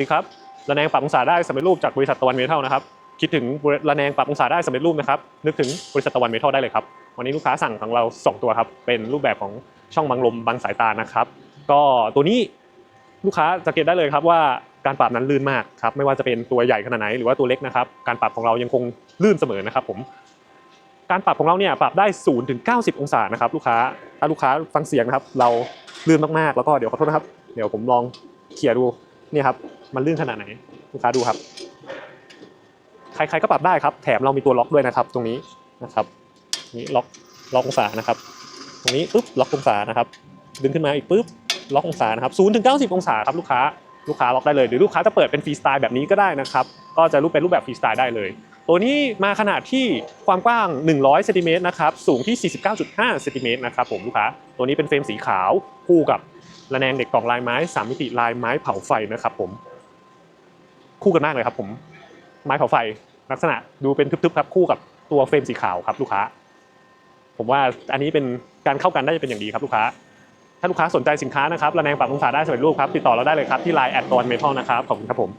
ดีครับระแนงปรับองศาได้สำเร็จรูปจากบริษัทตะวันเมทัลนะครับ คิดถึงระแนงปรับองศาได้สำเร็จรูปนะครับ นึกถึงบริษัทตะวันเมทัลได้เลยครับ วันนี้ลูกค้าสั่งของเรา 2 ตัวครับ เป็นรูปแบบของช่องบังลมบังสายตานะครับ ก็ตัวนี้ลูกค้าสังเกตได้เลยครับว่าการปรับนั้นลื่นมากครับ ไม่ว่าจะเป็นตัวใหญ่ขนาดไหนหรือว่าตัวเล็กนะครับ การปรับของเรายังคงลื่นเสมอนะครับผม การปรับของเราเนี่ยปรับได้0ถึง90องศานะครับลูกค้า ถ้าลูกค้าฟังเสียงนะครับ เราลื่นมากๆ แล้วก็เดี๋ยวขอโทษนะครับ เดี๋ยวผมลองเขี่ยดูเนี่ยครับ มันลื่นขนาดไหนลูกค้าดูครับ ใครๆก็ปรับได้ครับ แถมเรามีตัวล็อกด้วยนะครับ ตรงนี้นะครับนี่ล็อกล็อกองศานะครับ ตรงนี้ปุ๊บล็อกองศานะครับ ดึงขึ้นมาอีกปุ๊บล็อกองศานะครับ0ถึง90องศาครับลูกค้าลูกค้าล็อกได้เลย หรือลูกค้าจะเปิดเป็นฟรีสไตล์แบบนี้ก็ได้นะครับ ก็จะรูปเป็นรูปแบบฟรีสไตล์ได้เลย ตัวนี้มาขนาดที่ความกว้าง 100เซนติเมตรนะครับ สูงที่ 49.5เซนติเมตรนะครับผมลูกค้า ตัวนี้เป็นเฟรมสีขาวคู่กับระแนงเด็กกล่องลายไม้สามมิติลายไม้เผาไฟนะครับผม คู่กันมากเลยครับผมไม้เผาไฟลักษณะดูเป็นทึบๆครับคู่กับตัวเฟรมสีขาวครับลูกค้า ผมว่าอันนี้เป็นการเข้ากันได้เป็นอย่างดีครับลูกค้า ถ้าลูกค้าสนใจสินค้านะครับระแนงปรับองศาได้สำเร็จรูปครับติดต่อเราได้เลยครับที่ไลน์แอดตอนเมทัลนะครับขอบคุณครับผม